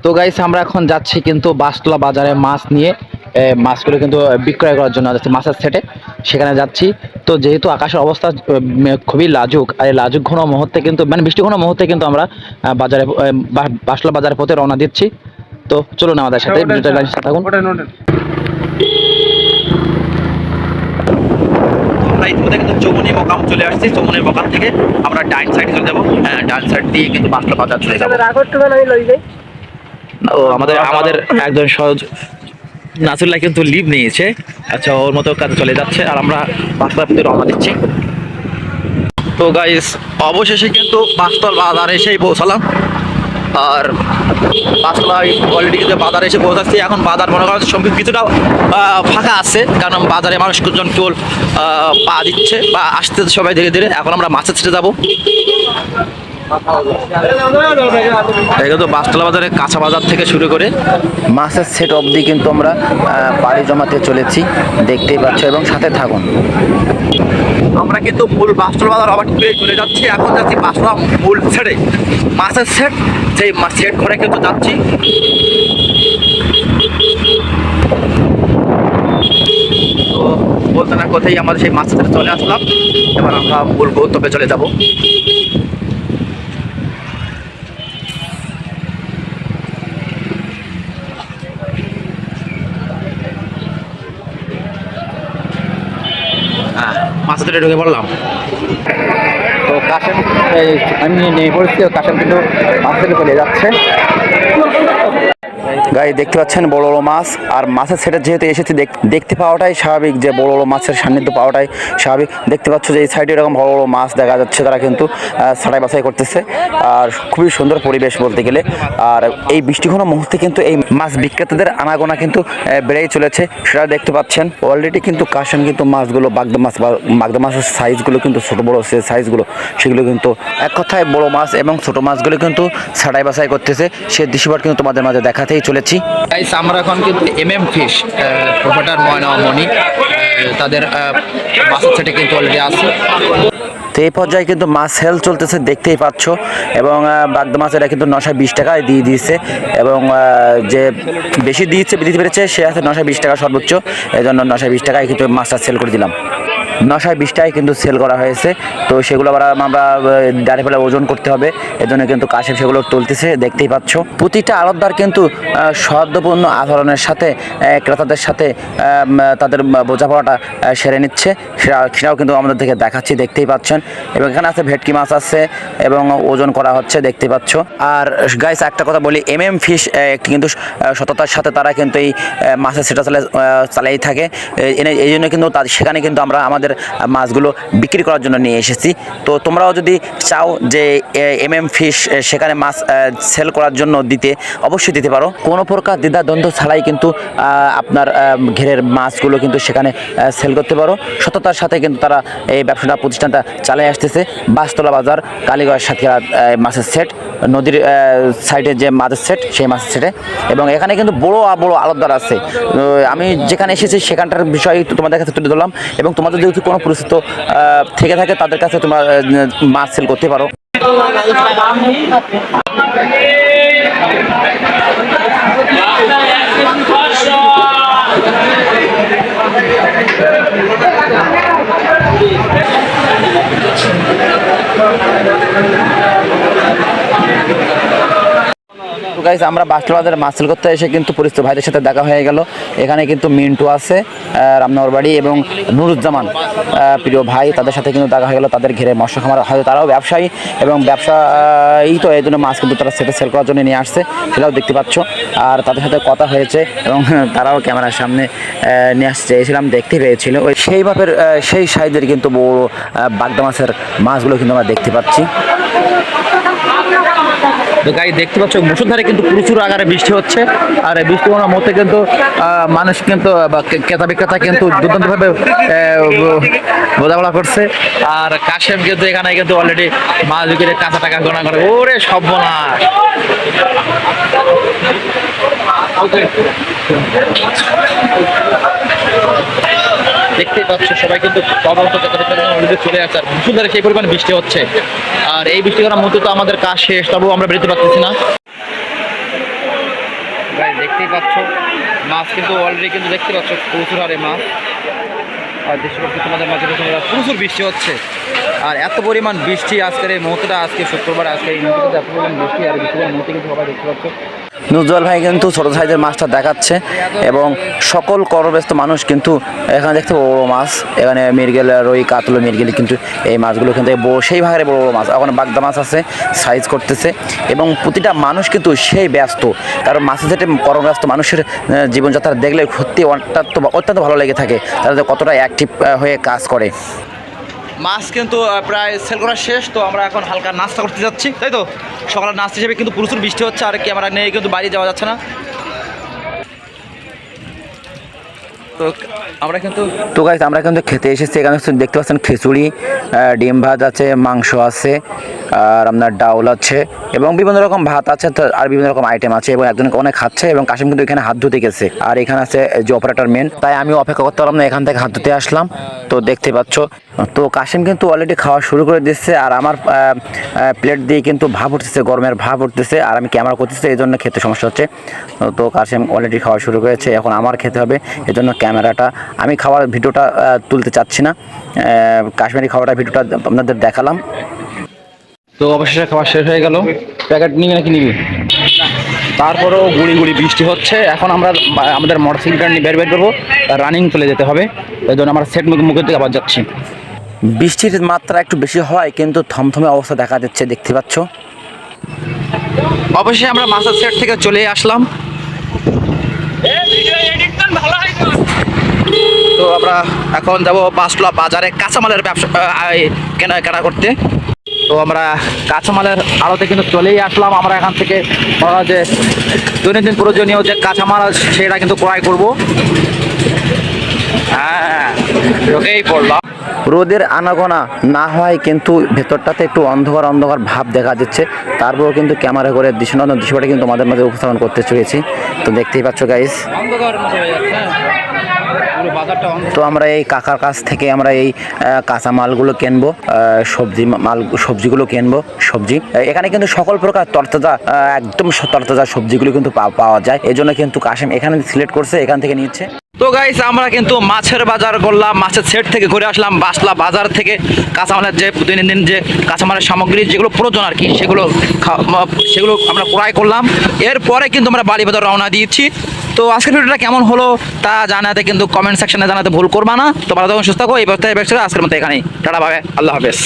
তো গাইস আমরা এখন যাচ্ছি কিন্তু বাসতলা বাজারে মাছ নিয়ে মাছগুলো কিন্তু বিক্রয় করার জন্য যাচ্ছি মাছের সেটে সেখানে যাচ্ছি। তো যেহেতু আকাশের অবস্থা খুবই লাজুক আর এই লাজুক ঘন মুহূর্তে কিন্তু মানে বৃষ্টি ঘন মুহূর্তে কিন্তু আমরা বাজারে আহ, বা- বাসতলা বাজারের পথে রওনা দিচ্ছি। তো চলুন আমাদের সাথে থাকুন। আমরা ইতিমধ্যে কিন্তু চৌমনি মোকাম চলে আসছি চৌমনির মোকাম থেকে আমরা ডাইন সাইডে চলে যাব। হ্যাঁ ডাইন সাইড দিয়ে কিন্তু বাসতলা বাজার চলে যাব। ও, আমাদের আমাদের একজন সহজ নাসুল্লাহ কিন্তু লিভ নিয়েছে। আচ্ছা ওর মতো কাজে চলে যাচ্ছে, আর আমরা বাসতলা প্রতি রওনা দিচ্ছি। তো গাইস অবশেষে কিন্তু বাসতল বাজার এসেই পৌঁছালাম। আর বাসতলা অলরেডি কিন্তু বাজারে এসে পৌঁছাচ্ছি। এখন বাজার মনে করেন সঙ্গে কিছুটা ফাঁকা আছে, কারণ বাজারে মানুষজন কেবল পা দিচ্ছে বা আসতে সবাই ধীরে ধীরে। এখন আমরা মাছের ছেড়ে যাব। কিন্তু বাসতলা বাজারে কাঁচা বাজার থেকে শুরু করে মাছের সেট অবধি কিন্তু আমরা পাড়ি জমাতে চলেছি। দেখতেই পাচ্ছ এবং সাথে থাকুন। আমরা কিন্তু মূল বাসতলা বাজার আবার ঘুরে চলে যাচ্ছি। এখন যাচ্ছি বাসতলা মূল সেটে। মাছের সেট সেই সেট ঘরে কিন্তু যাচ্ছি। বলতে না, কোথায় আমাদের সেই মাছের সেটে চলে আসলাম। এবার আমরা মূল গন্তব্যে চলে যাব। মাছের ঢুকে পড়লাম। তো কাশেম আমি নেই পড়েছি কাশেম কিন্তু থেকে চলে যাচ্ছে। গাই দেখতে পাচ্ছেন বড় বড় মাছ, আর মাছের সেটা যেহেতু এসেছি, দেখ- দেখতে পাওয়াটাই স্বাভাবিক যে বড় বড় মাছের সান্নিধ্য পাওয়াটাই স্বাভাবিক। দেখতে পাচ্ছ যে এই সাইডে এরকম বড় বড় মাছ দেখা যাচ্ছে, তারা কিন্তু ছাড়াই বাছাই করতেছে। আর খুবই সুন্দর পরিবেশ বলতে গেলে। আর এই বৃষ্টিঘন মুহূর্তে কিন্তু এই মাছ বিক্রেতাদের আনাগোনা কিন্তু বেড়েই চলেছে। সেটা দেখতে পাচ্ছেন অলরেডি কিন্তু কাশেম কিন্তু মাছগুলো, বাগদা মাছ, বা বাগদা মাছের সাইজগুলো কিন্তু, ছোট বড় সে সাইজগুলো সেগুলো কিন্তু এক কথায় বড় মাছ এবং ছোট মাছগুলো কিন্তু ছাড়াই বাছাই করতেছে। সে দৃশ্যপট কিন্তু তোমাদের মাঝে দেখাতেই চলেছি। গাইস আমরা এখন কিন্তু M M fish proprietor Moyna আহ, তাদের মাছের সেটে কিন্তু অলরেডি আছে। তো এই পর্যায়ে কিন্তু মাছ সেল চলতেছে দেখতেই পাচ্ছ। এবং বাগদা মাছ এটা কিন্তু নশো বিশ টাকায় দিয়ে দিয়েছে। এবং যে বেশি দিয়েছে দিতে পেরেছে সে আছে নশো বিশ টাকা সর্বোচ্চ। এই জন্য নশো বিশ টাকায় কিন্তু মাছটা সেল করে দিলাম। নশো বিশ কিন্তু সেল করা হয়েছে। তো সেগুলো আবার আমরা দাঁড়িয়ে ফেলে ওজন করতে হবে। এজন্য কিন্তু কাশে সেগুলো তুলতেছে, দেখতেই পাচ্ছ। প্রতিটা আড়তদার কিন্তু সদ্যপূর্ণ আচরণের সাথে ক্রেতাদের সাথে তাদের বোঝাপড়াটা সেরে নিচ্ছে। সেটা, সেটাও কিন্তু আমাদের থেকে দেখাচ্ছি, দেখতেই পাচ্ছেন। এবং এখানে আছে ভেটকি মাছ আছে, এবং ওজন করা হচ্ছে, দেখতেই পাচ্ছ। আর গাইস একটা কথা বলি এম এম ফিশ একটি কিন্তু সততার সাথে তারা কিন্তু এই মাছের সেটা চালে চালাই থাকে। এই- জন্য কিন্তু সেখানে কিন্তু আমরা আমাদের মাছগুলো বিক্রি করার জন্য নিয়ে এসেছি। তো তোমরাও যদি চাও যে এম এম ফিশ সেখানে মাছ সেল করার জন্য দিতে, অবশ্যই দিতে পারো। কোনো প্রকার দ্বিধা দ্বন্দ্ব ছাড়াই কিন্তু আপনার ঘেরের মাছগুলো কিন্তু সেখানে সেল করতে পারো। সততার সাথে কিন্তু তারা এই ব্যবসাটা, প্রতিষ্ঠানটা চালিয়ে আসতেছে। বাসতলা বাজার কালীগড়ের সাথিয়া মাছের সেট, নদীর সাইডে যে মাছের সেট, সেই মাছের সেটে। এবং এখানে কিন্তু বড় বড় আলতদার আছে। আমি যেখানে এসেছি সেখানটার বিষয় তোমাদের কাছে তুলে ধরলাম। এবং তোমাদের যদি কোনো পরিস্থিতি আহ, থেকে থাকে তাদের কাছে তোমরা মাছ সেল করতে পারো। তো গাইজ আমরা বাসটা বাজারে মাছ সেল করতে এসে কিন্তু পরিচিত ভাইদের সাথে দেখা হয়ে গেল। এখানে কিন্তু মিন্টু আছে রামনগর বাড়ি এবং নুরুজ্জামান প্রিয় ভাই, তাদের সাথে কিন্তু দেখা হয়ে গেল, তাদের ঘেরে মৎস্য খামার। হয়তো তারাও ব্যবসায়ী এবং ব্যবসায়ী তো, এই জন্য মাছ কিন্তু তারা সেটা সেল করার জন্য নিয়ে আসছে, সেটাও দেখতে পাচ্ছ। আর তাদের সাথে কথা হয়েছে এবং তারাও ক্যামেরার সামনে নিয়ে আসতে চেয়েছিলাম, দেখতে পেয়েছিল। ওই সেই ভাবের সেই সাইজের কিন্তু বড় বাগদা মাছের মাছগুলো কিন্তু আমরা দেখতে পাচ্ছি। তো গাই, দেখতে পাচ্ছ মুসুলধারে কিন্তু প্রচুর আকারে বৃষ্টি হচ্ছে। আর বৃষ্টি হওয়ার মধ্যে কিন্তু মানুষ কিন্তু বা ক্রেতা বিক্রেতা কিন্তু দুর্দান্তভাবে বোঝাপড়া করছে। আর কাশেম কিন্তু এখানে কিন্তু অলরেডি মাছ বিক্রি কাঁচা টাকা গোনা করে। ওরে সব না দেখতেই পাচ্ছ, সবাই কিন্তু তদন্ত অলরেডি চলে আসছে আর মুসুলধারে সেই পরিমাণ বৃষ্টি হচ্ছে। আর এই বৃষ্টি করার মধ্যে তো আমাদের কাজ শেষ তবুও আমরা বেরোতে পারতেছি না। দেখতেই পাচ্ছ, মাছ কিন্তু অলরেডি কিন্তু দেখতে পাচ্ছ, প্রচুর হারে মাছ। আর দেশের পক্ষে তোমাদের মাঝে প্রচুর বৃষ্টি হচ্ছে। আর এত পরিমাণ বৃষ্টি আজকের এই মুহূর্তটা, আজকে শুক্রবার, আজকে এই মুহূর্তে এত পরিমাণ বৃষ্টি, আর বৃষ্টির মুহূর্তে কিন্তু সবাই দেখতে পাচ্ছ নুজল ভাই কিন্তু ছোট সাইজের মাছটা দেখাচ্ছে এবং সকল করব্যস্ত মানুষ কিন্তু এখানে দেখতে বড় বড় মাছ। এখানে মিরগেল রই কাতল মিরগেল কিন্তু এই মাছগুলো কিন্তু সেই ভাগের বড় বড় মাছ। ওখানে বাগদা মাছ আছে, সাইজ করতেছে এবং প্রতিটা মানুষ কিন্তু সেই ব্যস্ত। কারণ মাছের যেটা কর্মব্যস্ত মানুষের জীবনযাত্রা দেখলে সত্যি অত্যন্ত অত্যন্ত ভালো লেগে থাকে। তারা কতটা অ্যাক্টিভ হয়ে কাজ করে। মাছ কিন্তু প্রায় সেল করা শেষ, তো আমরা এখন হালকা নাস্তা করতে যাচ্ছি। তাই তো? সকালের নাস্তা হিসেবে কিন্তু প্রচুর বৃষ্টি হচ্ছে আর ক্যামেরা নেই, কিন্তু বাইরে যাওয়া যাচ্ছে না। তো আমরা কিন্তু তো গাইজ আমরা কিন্তু খেতে এসেছি। এখানে দেখতে পাচ্ছেন খিচুড়ি ডিম ভাত আছে, মাংস আছে, আর আপনার ডাউল আছে, এবং বিভিন্ন রকম ভাত আছে আর বিভিন্ন রকম আইটেম আছে, এবং একজন অনেক খাচ্ছে, এবং কাশিম কিন্তু এখানে হাত ধুতে গেছে। আর এখানে আছে যে অপারেটর মেন তাই আমি অপেক্ষা করতে পারলাম না, এখান থেকে হাত ধুতে আসলাম। তো দেখতে পাচ্ছ, তো কাশিম কিন্তু অলরেডি খাওয়া শুরু করে দিচ্ছে, আর আমার প্লেট দিয়ে কিন্তু ভাব উঠতেছে, গরমের ভাব উঠতেছে, আর আমি ক্যামেরা করতেছি এই জন্য খেতে সমস্যা হচ্ছে। তো কাশিম অলরেডি খাওয়া শুরু করেছে, এখন আমার খেতে হবে এই জন্য ক্যামেরাটা আমি খাওয়ার ভিডিওটা তুলতে চাচ্ছি না। কাশ্মীরি খাওয়াটা ভিডিওটা আপনাদের দেখালাম। তো অবশেষে খাওয়া শেষ হয়ে গেল। প্যাকেট নিবি নাকি নিবি? তারপরেও গুড়ি গুড়ি বৃষ্টি হচ্ছে। এখন আমরা আমাদের মোটরসাইকেলটা নিয়ে বের বের করব। রানিং চলে যেতে হবে। এই জন্য আমরা সেট মুখে মুখের দিকে আবার যাচ্ছি। বৃষ্টির মাত্রা একটু বেশি হয় কিন্তু থমথমে অবস্থা দেখা যাচ্ছে দেখতে পাচ্ছ? অবশ্যই আমরা মাছের সেট থেকে চলে আসলাম। তো আমরা এখন যাব পাঁচলা বাজারে কাঁচামালের ব্যবসা এই কেনাকাটা করতে। তো আমরা কাঁচামালের আড়তে কিন্তু চলেই আসলাম। আমরা এখান থেকে আমরা যে দৈনন্দিন প্রয়োজনীয় যে কাঁচামাল সেটা কিন্তু ক্রয় করব। হ্যাঁ পড়লাম। রোদের আনাগোনা না হয় কিন্তু ভেতরটাতে একটু অন্ধকার অন্ধকার ভাব দেখা যাচ্ছে। তারপরেও কিন্তু ক্যামেরা করে দৃশ্যনন্দন দৃশ্যটা কিন্তু আমাদের মাঝে উপস্থাপন করতে চলেছি। তো দেখতেই পাচ্ছ গাইস অন্ধকার তো আমরা এই কাকার কাছ থেকে আমরা এই কাঁচা মালগুলো কিনবো সবজি মাল সবজিগুলো কিনবো সবজি। এখানে কিন্তু সকল প্রকার তরতাজা একদম তরতাজা সবজিগুলো কিন্তু পাওয়া যায়। এই জন্য কিন্তু কাশেম এখানে সিলেক্ট করছে এখান থেকে নিচ্ছে। তো গাইস আমরা কিন্তু মাছের বাজার করলাম মাছের সেট থেকে ঘুরে আসলাম বাসলা বাজার থেকে কাঁচামালের যে দৈনন্দিন যে কাঁচামালের সামগ্রী যেগুলো প্রয়োজন আর কি সেগুলো সেগুলো আমরা ক্রয় করলাম। এরপরে কিন্তু আমরা বাড়ি বাজার রওনা দিয়েছি। তো আজকের ভিডিওটা কেমন হলো তা জানাতে কিন্তু কমেন্ট সেকশনে জানাতে ভুল করবা না। তোমরা তখন সুস্থ থাকো এই ব্যবস্থা ব্যবসা আজকের মতো এখানেই। টাটা ভাবে আল্লাহ হাফেজ।